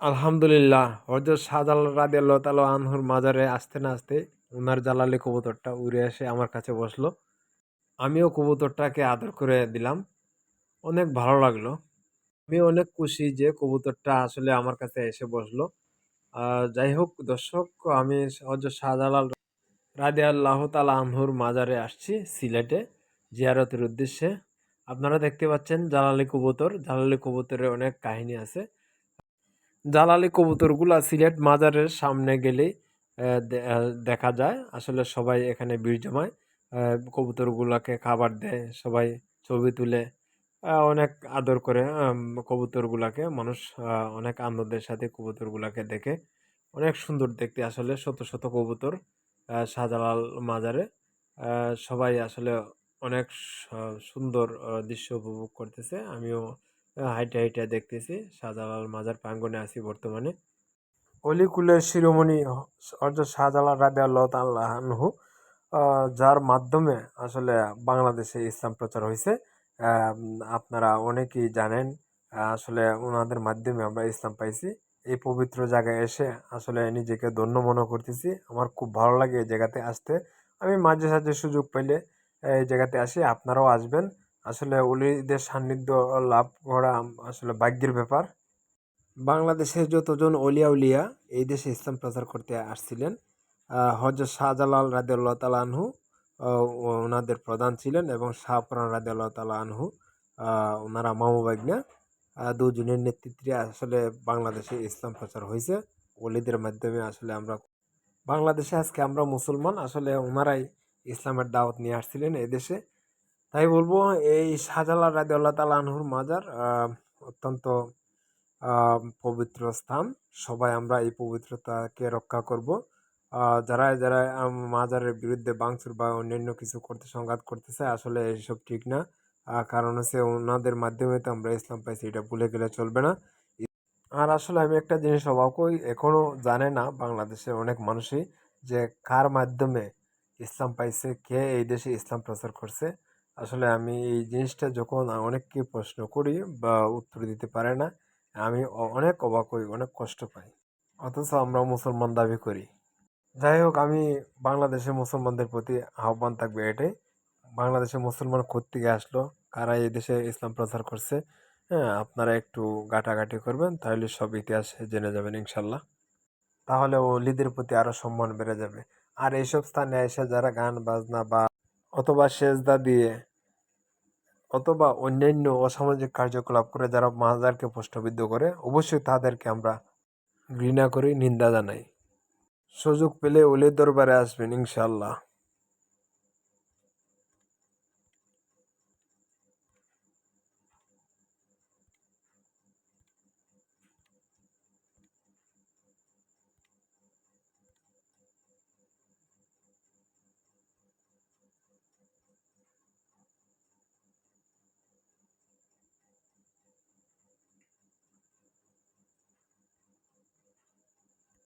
আলহামদুলিল্লাহ হজরত শাহজালাল রাদিয়াল্লাহু তাআলা আনহুর মাজারে আসতে না আসতে উনার জালালি কবুতরটা উড়ে এসে আমার কাছে বসল। আমিও কবুতরটাকে আদর করে দিলাম। অনেক ভালো লাগল। আমি অনেক খুশি যে কবুতরটা আসলে আমার কাছে এসে বসল। যাই হোক দর্শক, আমি হজরত শাহজালাল আল্লাহ তাআলা আনহুর মাজারে আসছি সিলেটে জিয়ারতের উদ্দেশ্যে। আপনারা দেখতে পাচ্ছেন জালালি কবুতর। জালালি কবুতরের অনেক কাহিনী আছে। জালালি কবুতরগুলা সিলেট মাজারের সামনে আহ, দেখা যায়। আসলে সবাই এখানে ভিড় জমায়। কবুতরগুলাকে খাবার দেয় সবাই ছবি তুলে। অনেক আদর করে কবুতরগুলাকে। মানুষ অনেক আনন্দের সাথে কবুতরগুলাকে দেখে। অনেক সুন্দর দেখতে আসলে শত শত কবুতর শাহজালাল মাজারে। সবাই আসলে অনেক সুন্দর দৃশ্য উপভোগ করতেছে। আমিও হাইটে হাইটে দেখতেছি। শাহজালাল মাজার প্রাঙ্গণে আছি বর্তমানে। অলিকুলের শিরোমণি হজরত শাহজালাল রাদে আল্লাহ যার মাধ্যমে আসলে বাংলাদেশে ইসলাম প্রচার হয়েছে আপনারা অনেকেই জানেন আসলে ওনাদের মাধ্যমে আমরা ইসলাম পাইছি। এই পবিত্র জায়গায় এসে আসলে নিজেকে ধন্য মনে করতেছি। আমার খুব ভালো লাগে এই জায়গাতে আসতে। আমি মাঝে সাঝে সুযোগ পাইলে এই জায়গাতে আসি। আপনারাও আসবেন। আসলে অলিদের সান্নিধ্য লাভ করা আসলে ভাগ্যের ব্যাপার। বাংলাদেশের যতজন অলিয়া উলিয়া এই দেশে ইসলাম প্রচার করতে আসছিলেন হজরত শাহজালাল রাদিয়াল্লাহু তাআলা আনহু ওনাদের প্রধান ছিলেন এবং শাহপুরান তাআলা আনহু ওনারা মামু বাগনা আহ, দুজনের নেতৃত্বে আসলে বাংলাদেশে ইসলাম প্রচার হয়েছে। অলিদের মাধ্যমে আসলে আমরা বাংলাদেশে আজকে আমরা মুসলমান আসলে ওনারাই ইসলামের দাওয়াত নিয়ে আসছিলেন এদেশে দেশে। তাই বলব এই শাহজালাল রাদিয়াল্লাহু তাআলা আনহুর মাজার অত্যন্ত পবিত্র স্থান। সবাই আমরা এই পবিত্রতাকে রক্ষা করব। যারা যারা মাজারের বিরুদ্ধে বাংচুর বা অন্যান্য কিছু করতে, সংঘাত করতেছে, আসলে এইসব ঠিক না। কারণ হচ্ছে ওনাদের মাধ্যমে তো আমরা ইসলাম পাইছি, এটা ভুলে গেলে চলবে না। আর আসলে আমি একটা জিনিস অবাক হই, এখনও জানে না বাংলাদেশের অনেক মানুষই যে কার মাধ্যমে ইসলাম পাইছে, কে এই দেশে ইসলাম প্রচার করছে। আসলে আমি এই জিনিসটা যখন অনেককে প্রশ্ন করি বা উত্তর দিতে পারে না, আমি অনেক অবাক হই, অনেক কষ্ট পাই। অথচ আমরা মুসলমান দাবি করি। যাই হোক, আমি বাংলাদেশের মুসলমানদের প্রতি আহ্বান থাকবে এটাই। বাংলাদেশে মুসলমান থেকে আসলো? কারা এই দেশে ইসলাম প্রচার করছে? হ্যাঁ আপনারা একটু ঘাটাঘাটি করবেন, তাহলে সব ইতিহাস জেনে যাবেন ইনশাল্লাহ। তাহলে ওলিদের প্রতি আরও সম্মান বেড়ে যাবে। আর এইসব স্থানে এসে যারা গান বাজনা বা অথবা সেজদা দিয়ে অথবা অন্যান্য অসামাজিক কার্যকলাপ করে যারা মাজারকে প্রশ্নবিদ্ধ করে, অবশ্যই তাদেরকে আমরা ঘৃণা করি, নিন্দা জানাই। সুযোগ পেলে ওলির দরবারে আসবেন ইনশাল্লাহ